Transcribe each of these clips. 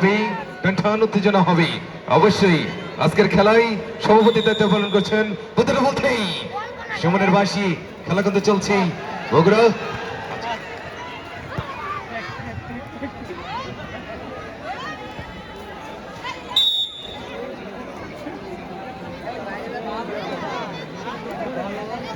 হবে টান উত্তেজনা হবে। অবশ্যই আজকের খেলায় সভাপতি দায়িত্ব পালন করছেন প্রতিটা বলতেই। সুমনের বাসী খেলা কিন্তু চলছে। বগুড়া।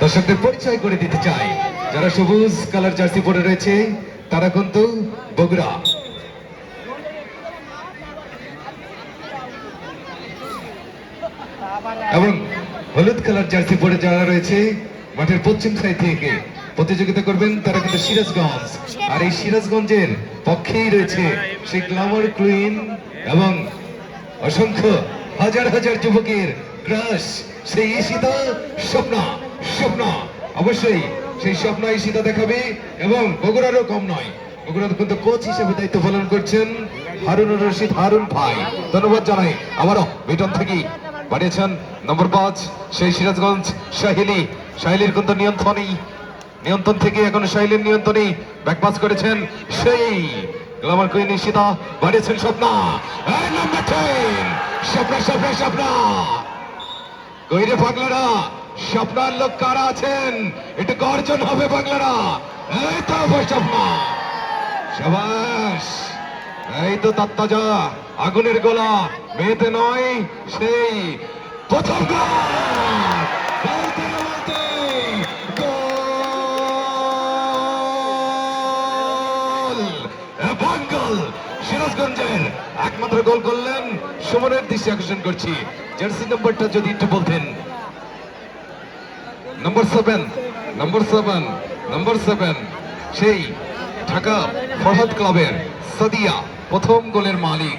দর্শকদের পরিচয় করে দিতে চাই। যারা সবুজ কালার জার্সি পরে রয়েছে, তারা কিন্তু বগুড়া। এবং হলুদ কালার জার্সি পরে যারা রয়েছে, মাঠের পশ্চিম সাইড থেকে প্রতিযোগিতা করবেন তারা কিন্তু সিরাজগঞ্জ। আর এই সিরাজগঞ্জের পক্ষেই রয়েছে সেই গ্লামার কুইন এবং অসংখ্য হাজার হাজার যুবকের ক্রাশ সেই ঈশিতা স্বপ্না। স্বপ্না, অবশ্যই সেই স্বপ্ন ঈশিতা দেখাবে এবং বগুড়ারও কম নয়। বগুড়ার কিন্তু কোচ হিসেবে দায়িত্ব পালন করছেন হারুনুর রশিদ হারুন ভাই। ধন্যবাদ জানাই। আবারও বেতন থেকে বাড়িয়েছেন নম্বর পাঁচ সেই সিরাজগঞ্জ সাহিলি সাহিলির কিন্তু নিয়ন্ত্রণই নিয়ন্ত্রণ থেকে এখন সাহিলের নিয়ন্ত্রণই ব্যাকপাস করেছেন সেই গ্লামার কুইন ঈশিতা। বাড়িয়েছেন Swapna. Number ten Swapna Swapna Swapna. কইরে পাগলারা, স্বপ্নার লোক কারা আছেন? একটু গর্জন হবে পাগলারা। এই তো স্বপ্না। সাবাস। এই তো তাত্তাজা, আগুনের গোলা। মেয়েতে নয়, সেই প্রথম সিরাজগঞ্জের একমাত্র গোল করলেন সুমনের দৃষ্টি আকর্ষণ করছি। জার্সি নম্বরটা যদি একটু বলতেন। Number seven number seven number seven সেই ঢাকা ফরহাদ ক্লাবের সাদিয়া প্রথম গোলের মালিক।